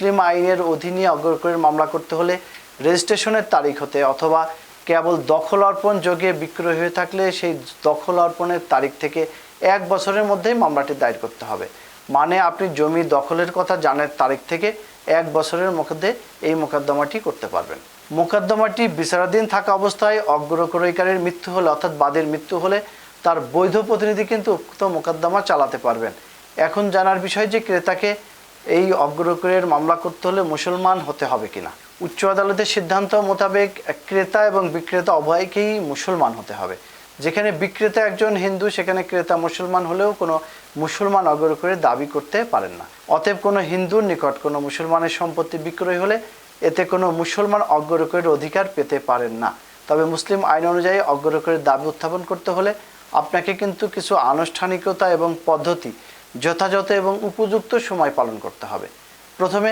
মুসলিম আইনের অধীনে অগ্রকরের মামলা করতে হলে রেজিস্ট্রেশনের তারিখ হতে অথবা কেবল দখল অর্পণ যোগে বিক্রয় হয়ে থাকলে সেই দখল অর্পণের তারিখ থেকে এক বছরের মধ্যেই মামলাটি দায়ের করতে হবে। মানে আপনি জমি দখলের কথা জানার তারিখ থেকে এক বছরের মধ্যে এই মোকদ্দমাটি করতে পারবেন। মোকদ্দমাটি বিচারাধীন থাকা অবস্থায় অগ্রক্রয়কারীর মৃত্যু হলে অর্থাৎ বাদের মৃত্যু হলে তার বৈধ প্রতিনিধি কিন্তু উক্ত মোকদ্দমা চালাতে পারবেন। এখন জানার বিষয় যে ক্রেতাকে এই অগ্রক্রয়ের মামলা করতে হলে মুসলমান হতে হবে কিনা? উচ্চ আদালতের সিদ্ধান্ত মোতাবেক ক্রেতা এবং বিক্রেতা উভয়কেই মুসলমান হতে হবে। যেখানে বিক্রেতা একজন হিন্দু, সেখানে ক্রেতা মুসলমান হলেও কোনো মুসলমান অগ্রক্রয়ের দাবি করতে পারেন না। অতএব কোনো হিন্দুর নিকট কোনো মুসলমানের সম্পত্তি বিক্রয় হলে এতে কোনো মুসলমান অগ্রক্রয়ের অধিকার পেতে পারেন না। তবে মুসলিম আইন অনুযায়ী অগ্রক্রয়ের দাবি উত্থাপন করতে হলে আপনাকে কিন্তু কিছু আনুষ্ঠানিকতা এবং পদ্ধতি যথাযথ এবং উপযুক্ত সময় পালন করতে হবে। প্রথমে